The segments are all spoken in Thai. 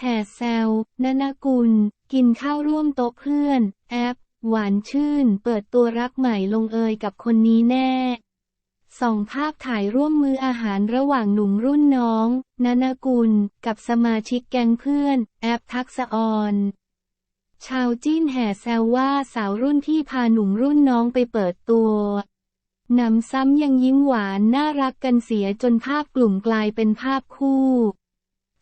แห่แซวนานากุล กินข้าวร่วมโต๊ะเพื่อน แอป หวานชื่น เปิดตัวรักใหม่ลงเอยกับคนนี้แน่ส่องภาพถ่ายร่วมมืออาหารระหว่างหนุ่มรุ่นน้อง นานากุล กับสมาชิกแก๊งเพื่อน แอปทักษออนชาวจีนแห่แซวว่าสาวรุ่นพี่พาหนุ่มรุ่นน้องไปเปิดตัว หนำซ้ำยังยิ้มหวานน่ารักกันเสียจนภาพกลุ่มกลายเป็นภาพคู่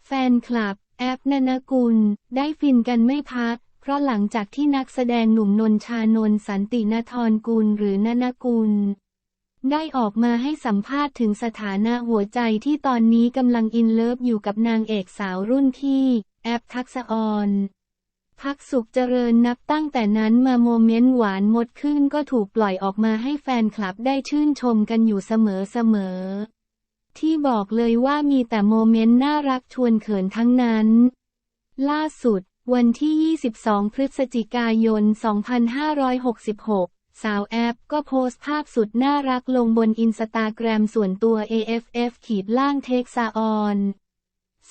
แฟนคลับ แอปนานากุล ได้ฟินกันไม่พัก เพราะหลังจากที่นักแสดงหนุ่มนนชานนท์สันตินทรกุลหรือนานากุล ได้ออกมาให้สัมภาษณ์ถึงสถานะหัวใจที่ตอนนี้กำลังอินเลิฟอยู่กับนางเอกสาวรุ่นพี่ แอปทักษออนพักสุขเจริญนับตั้งแต่นั้นมาโมเมนต์หวานหมดขึ้นก็ถูกปล่อยออกมาให้แฟนคลับได้ชื่นชมกันอยู่เสมอๆ ที่บอกเลยว่ามีแต่โมเมนต์น่ารักชวนเขินทั้งนั้น ล่าสุด วันที่ 22 พฤศจิกายน 2566 สาวแอปก็โพสต์ภาพสุดน่ารักลงบนอินสตาแกรมส่วนตัว AFF ขีดล่างเทคซาออน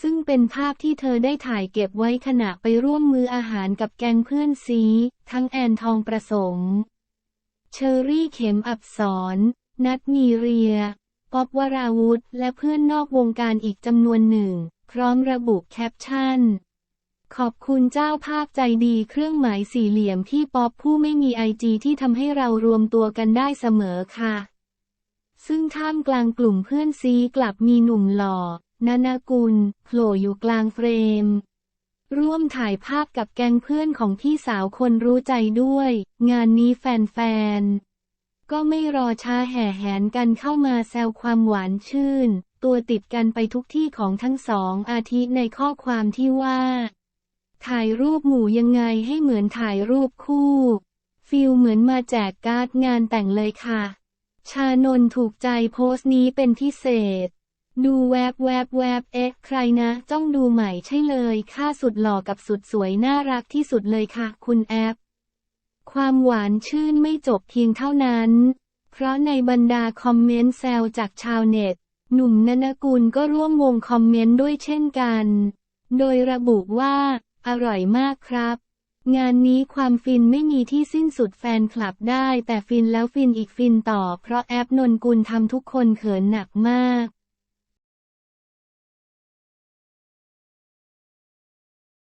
ซึ่งเป็นภาพที่เธอได้ถ่ายเก็บไว้ขณะไปร่วมมืออาหารกับแก๊งเพื่อนซี ทั้งแอนทองประสม เชอรี่เข็มอับสรนัดมีเรีย ป๊อบวราวุธ และเพื่อนนอกวงการอีกจำนวนหนึ่ง พร้อมระบุแคปชั่น ขอบคุณเจ้าภาพใจดีเครื่องหมายสี่เหลี่ยมพี่ป๊อปผู้ไม่มีไอจีที่ทำให้เรารวมตัวกันได้เสมอค่ะ ซึ่งท่ามกลางกลุ่มเพื่อนซีกลับมีหนุ่มหล่อนานากุลโผล่อยู่กลางเฟรม ร่วมถ่ายภาพกับแก๊งเพื่อนของพี่สาวคนรู้ใจด้วย งานนี้แฟนๆ ก็ไม่รอช้าแห่แหนกันเข้ามาแซวความหวานชื่น ตัวติดกันไปทุกที่ของทั้งสองอาทิในข้อความที่ว่า ถ่ายรูปหมู่ยังไงให้เหมือนถ่ายรูปคู่ ฟิลเหมือนมาแจกการ์ดงานแต่งเลยค่ะ ชานนถูกใจโพสต์นี้เป็นพิเศษ ดูแวบแวบแวบเอ๊ะใครนะ จ้องดูใหม่ใช่เลย ค่าสุดหล่อกับสุดสวยน่ารักที่สุดเลยค่ะ คุณแอป ความหวานชื่นไม่จบเพียงเท่านั้น เพราะในบรรดาคอมเมนต์แซวจากชาวเน็ต หนุ่มนนกุลก็ร่วมวงคอมเมนต์ด้วยเช่นกัน โดยระบุว่า อร่อยมากครับ งานนี้ความฟินไม่มีที่สิ้นสุดแฟนคลับได้แต่ฟินแล้วฟินอีกฟินต่อ เพราะแอปนนกุลทำทุกคนเขินหนักมาก